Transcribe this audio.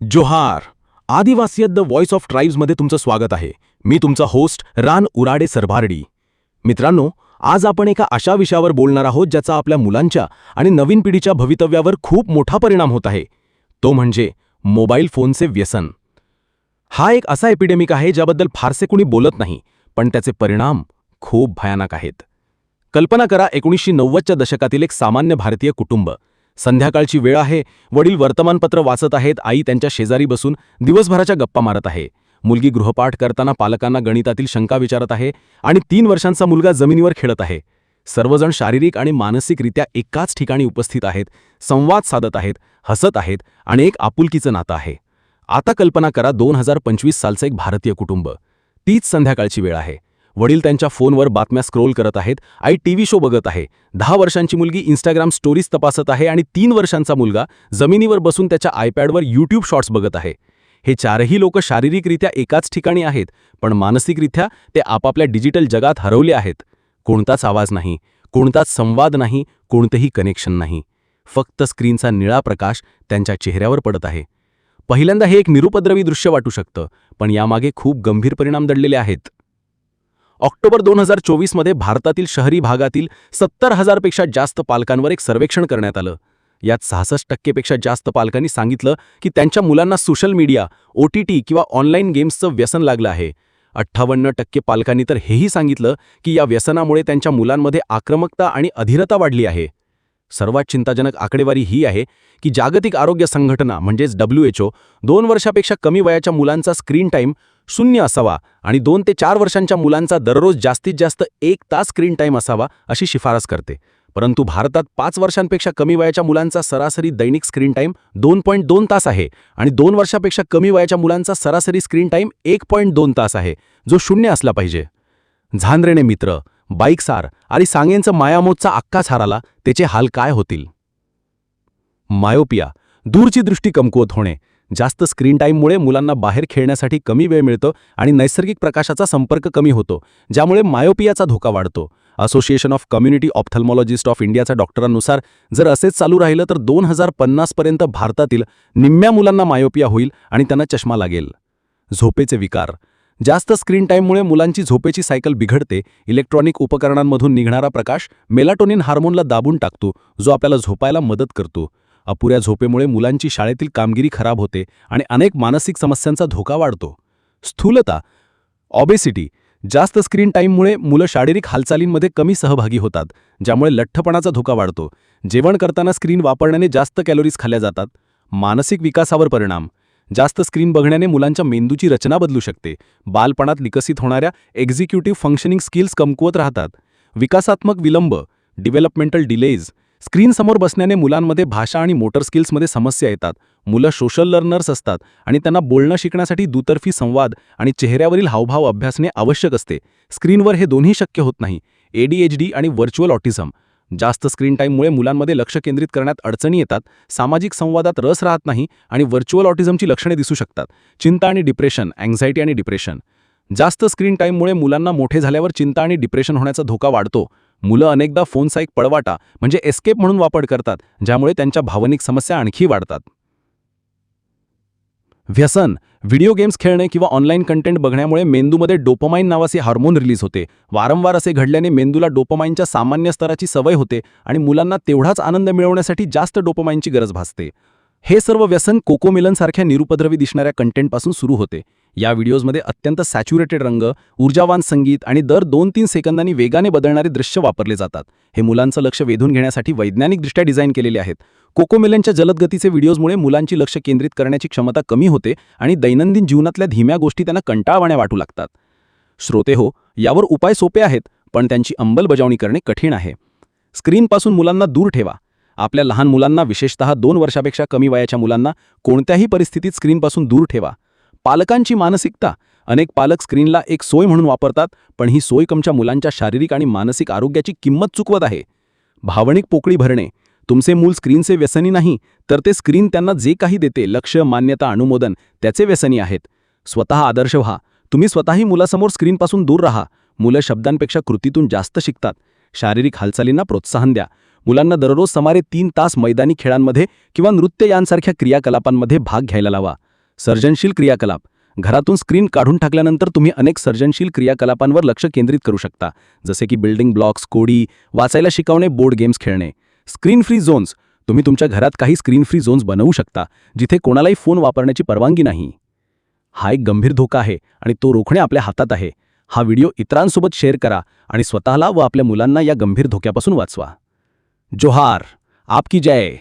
जोहार आदिवासी the voice of ट्राईब्समध्ये तुमचं स्वागत आहे. मी तुमचा होस्ट रान उराडे सरभारडी. मित्रांनो आज आपण एका अशा विषयावर बोलणार आहोत ज्याचा आपल्या मुलांच्या आणि नवीन पिढीच्या भवितव्यावर खूप मोठा परिणाम होत आहे. तो म्हणजे मोबाईल फोनचे व्यसन. हा एक असा एपिडेमिक आहे ज्याबद्दल फारसे कुणी बोलत नाही पण त्याचे परिणाम खूप भयानक आहेत. कल्पना करा एकोणीसशे नव्वदच्या दशकातील एक सामान्य भारतीय कुटुंब. संध्याकाळची वेळ आहे. वडील वर्तमानपत्र वाचत आहेत. आई त्यांच्या शेजारी बसून दिवसभराच्या गप्पा मारत आहे. मुलगी गृहपाठ करताना पालकांना गणितातील शंका विचारत आहे आणि तीन वर्षांचा मुलगा जमिनीवर खेळत आहे. सर्वजण शारीरिक आणि मानसिकरित्या एकाच ठिकाणी उपस्थित आहेत संवाद साधत आहेत हसत आहेत आणि एक आपुलकीचं नातं आहे. आता कल्पना करा दोन हजार पंचवीस सालचं एक भारतीय कुटुंब. तीच संध्याकाळची वेळ आहे. वडील त्यांच्या फोनवर बातम्या स्क्रोल करत आहेत. आई टीव्ही शो बघत आहे. दहा वर्षांची मुलगी इंस्टाग्राम स्टोरीज तपासत आहे आणि तीन वर्षांचा मुलगा जमिनीवर बसून त्याच्या आयपॅडवर यूट्यूब शॉर्ट्स बघत आहे. हे चारही लोक शारीरिकरित्या एकाच ठिकाणी आहेत पण मानसिकरित्या ते आपापल्या डिजिटल जगात हरवले आहेत. कोणताच आवाज नाही कोणताच संवाद नाही कोणतंही कनेक्शन नाही. फक्त स्क्रीनचा निळा प्रकाश त्यांच्या चेहऱ्यावर पडत आहे. पहिल्यांदा हे एक निरुपद्रवी दृश्य वाटू शकतं पण यामागे खूप गंभीर परिणाम दडलेले आहेत. ऑक्टोबर दोन हजार चोवीसमध्ये भारतातील शहरी भागातील सत्तर हजारपेक्षा जास्त पालकांवर एक सर्वेक्षण करण्यात आलं. यात सहासष्ट टक्केपेक्षा जास्त पालकांनी सांगितलं की त्यांच्या मुलांना social media O T T किंवा ऑनलाईन गेम्सचं व्यसन लागलं आहे. अठ्ठावन्न टक्के पालकांनी तर हेही सांगितलं की या व्यसनामुळे त्यांच्या मुलांमध्ये आक्रमकता आणि अधीरता वाढली आहे. सर्वात चिंताजनक आकडेवारी ही आहे की जागतिक आरोग्य संघटना म्हणजेच डब्ल्यू एच ओ दोन वर्षापेक्षा कमी वयाच्या मुलांचा स्क्रीन टाईम शून्य असावा आणि दोन ते चार वर्षांच्या मुलांचा दररोज जास्तीत जास्त एक तास स्क्रीन टाईम असावा अशी शिफारस करते. परंतु भारतात पाच वर्षांपेक्षा कमी वयाच्या मुलांचा सरासरी दैनिक स्क्रीन टाईम दोन पॉईंट दोन तास आहे आणि दोन वर्षापेक्षा कमी वयाच्या मुलांचा सरासरी स्क्रीन टाईम एक पॉईंट दोन तास आहे जो शून्य असला पाहिजे. झांद्रेने मित्र बाईक सार आणि सांगेंचं मायामोदचा अक्काच हाराला त्याचे हाल काय होतील? मायोपिया दूरची दृष्टी कमकुवत होणे जास्त स्क्रीन टाईममुळे मुलांना बाहेर खेळण्यासाठी कमी वेळ मिळतो आणि नैसर्गिक प्रकाशाचा संपर्क कमी होतो ज्यामुळे मायोपियाचा धोका वाढतो. Association of Community Ophthalmologist of इंडियाच्या डॉक्टरांनुसार जर असेच चालू राहिलं तर दोन हजार पन्नासपर्यंत भारतातील निम्म्या मुलांना मायोपिया होईल आणि त्यांना चष्मा लागेल. झोपेचे विकार. जास्त स्क्रीन टाईममुळे मुलांची झोपेची सायकल बिघडते इलेक्ट्रॉनिक उपकरणांमधून निघणारा प्रकाश मेलाटोनिन हार्मोनला दाबून टाकतो जो आपल्याला झोपायला मदत करतो. अपुऱ्या झोपेमुळे मुलांची शाळेतील कामगिरी खराब होते आणि अनेक मानसिक समस्यांचा धोका वाढतो. स्थूलता ऑबेसिटी जास्त स्क्रीन टाईममुळे मुलं शारीरिक हालचालींमध्ये कमी सहभागी होतात ज्यामुळे लठ्ठपणाचा धोका वाढतो. जेवण करताना स्क्रीन वापरण्याने जास्त कॅलोरीज खाल्ल्या जातात. मानसिक विकासावर परिणाम. जास्त स्क्रीन बघण्याने मुलांच्या मेंदूची रचना बदलू शकते. बालपणात विकसित होणाऱ्या एक्झिक्युटिव्ह फंक्शनिंग स्किल्स कमकुवत राहतात. विकासात्मक विलंब डेव्हलपमेंटल डिलेज स्क्रीनसमोर बसण्याने मुलांमध्ये भाषा आणि मोटर स्किल्समध्ये समस्या येतात. मुलं सोशल लर्नर्स असतात आणि त्यांना बोलणं शिकण्यासाठी दुतर्फी संवाद आणि चेहऱ्यावरील हावभाव अभ्यासणे आवश्यक असते. स्क्रीनवर हे दोन्ही शक्य होत नाही. एडीएचडी आणि व्हर्च्युअल ऑटिझम जास्त स्क्रीन टाईममुळे मुलांमध्ये लक्ष केंद्रित करण्यात अडचणी येतात. सामाजिक संवादात रस राहत नाही आणि व्हर्च्युअल ऑटिझमची लक्षणे दिसू शकतात. चिंता आणि डिप्रेशन अँझायटी आणि डिप्रेशन जास्त स्क्रीन टाईममुळे मुलांना मोठे झाल्यावर चिंता आणि डिप्रेशन होण्याचा धोका वाढतो. मुलं अनेकदा फोनचा एक पळवाटा म्हणजे एस्केप म्हणून वापर करतात ज्यामुळे त्यांच्या भावनिक समस्या आणखी वाढतात. व्यसन व्हिडिओ गेम्स खेळणे किंवा ऑनलाईन कंटेंट बघण्यामुळे मेंदूमध्ये डोपोमाइन नावाचे हार्मोन रिलीज होते. वारंवार असे घडल्याने मेंदूला डोपोमाइनच्या सामान्य स्तराची सवय होते आणि मुलांना तेवढाच आनंद मिळवण्यासाठी जास्त डोपोमाइनची गरज भासते. हे सर्व व्यसन कोकोमिलनसारख्या निरुपद्रवी दिसणाऱ्या कंटेंटपासून सुरू होते. या व्हिडिओजमध्ये अत्यंत सॅच्युरेटेड रंग ऊर्जावान संगीत आणि दर दोन तीन सेकंदांनी वेगाने बदलणारे दृश्य वापरले जातात. हे मुलांचं लक्ष वेधून घेण्यासाठी वैज्ञानिकदृष्ट्या डिझाईन केलेले आहेत. कोकोमेलनच्या जलदगतीचे व्हिडिओजमुळे मुलांची लक्ष केंद्रित करण्याची क्षमता कमी होते आणि दैनंदिन जीवनातल्या धीम्या गोष्टी त्यांना कंटाळवाण्या वाटू लागतात. श्रोते हो यावर उपाय सोपे आहेत पण त्यांची अंमलबजावणी करणे कठीण आहे. स्क्रीनपासून मुलांना दूर ठेवा. आपल्या लहान मुलांना विशेषतः दोन वर्षापेक्षा कमी वयाच्या मुलांना कोणत्याही परिस्थितीत स्क्रीनपासून दूर ठेवा. पालकांची मानसिकता. अनेक पालक स्क्रीनला एक सोय म्हणून वापरतात पण ही सोय कमच्या मुलांच्या शारीरिक आणि मानसिक आरोग्याची किंमत चुकवत आहे. भावनिक पोकळी भरणे. तुमचे मूल स्क्रीनचे व्यसनी नाही तर ते स्क्रीन त्यांना जे काही देते लक्ष मान्यता अनुमोदन त्याचे व्यसनी आहेत. स्वतः आदर्श व्हा. तुम्ही स्वतःही मुलासमोर स्क्रीनपासून दूर राहा. मुलं शब्दांपेक्षा कृतीतून जास्त शिकतात. शारीरिक हालचालींना प्रोत्साहन द्या. मुलांना दररोज सुमारे तीन तास मैदानी खेळांमध्ये किंवा नृत्य यांसारख्या क्रियाकलापांमध्ये भाग घ्यायला लावा. सर्जनशील क्रियाकलाप. घरातून स्क्रीन काढून टाकल्यानंतर तुम्ही अनेक सर्जनशील क्रियाकलापांवर लक्ष केंद्रित करू शकता. जसे की बिल्डिंग ब्लॉक्स कोडी वाचायला शिकवणे बोर्ड गेम्स खेळणे. Screen free zones. तुम्ही तुमच्या घरात काही स्क्रीन फ्री झोन्स बनवू शकता जिथे कोणालाही फोन वापरण्याची परवानगी नाही. हा एक गंभीर धोका आहे आणि तो रोखणे आपल्या हातात आहे. हा व्हिडिओ इतरांसोबत शेअर करा आणि स्वतःला व आपल्या मुलांना या गंभीर धोक्यापासून वाचवा. जोहार. आपकी जय.